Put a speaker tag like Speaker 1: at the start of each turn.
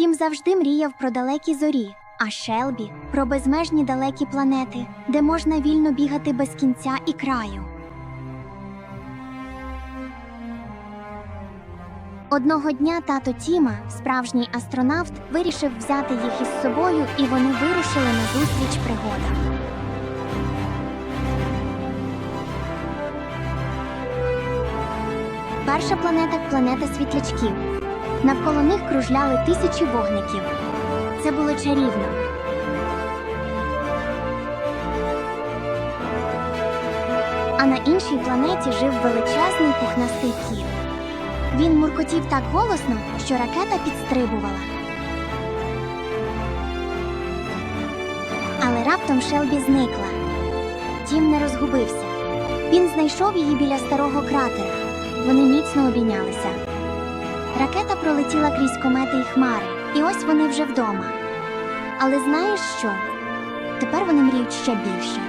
Speaker 1: Тім завжди мріяв про далекі зорі, а Шелбі про безмежні далекі планети, де можна вільно бігати без кінця і краю. Одного дня тато Тіма, справжній астронавт, вирішив взяти їх із собою, і вони вирушили на зустріч пригодам. Перша планета планета світлячків. Навколо них кружляли тисячі вогників. Це було чарівно. А на іншій планеті жив величезний пухнастий кіт. Він муркотів так голосно, що ракета підстрибувала. Але раптом Шелбі зникла. Тім не розгубився. Він знайшов її біля старого кратера. Вони міцно обійнялися. Ракета пролетіла крізь комети й хмари, і ось вони вже вдома. Але знаєш що? Тепер вони мріють ще більше.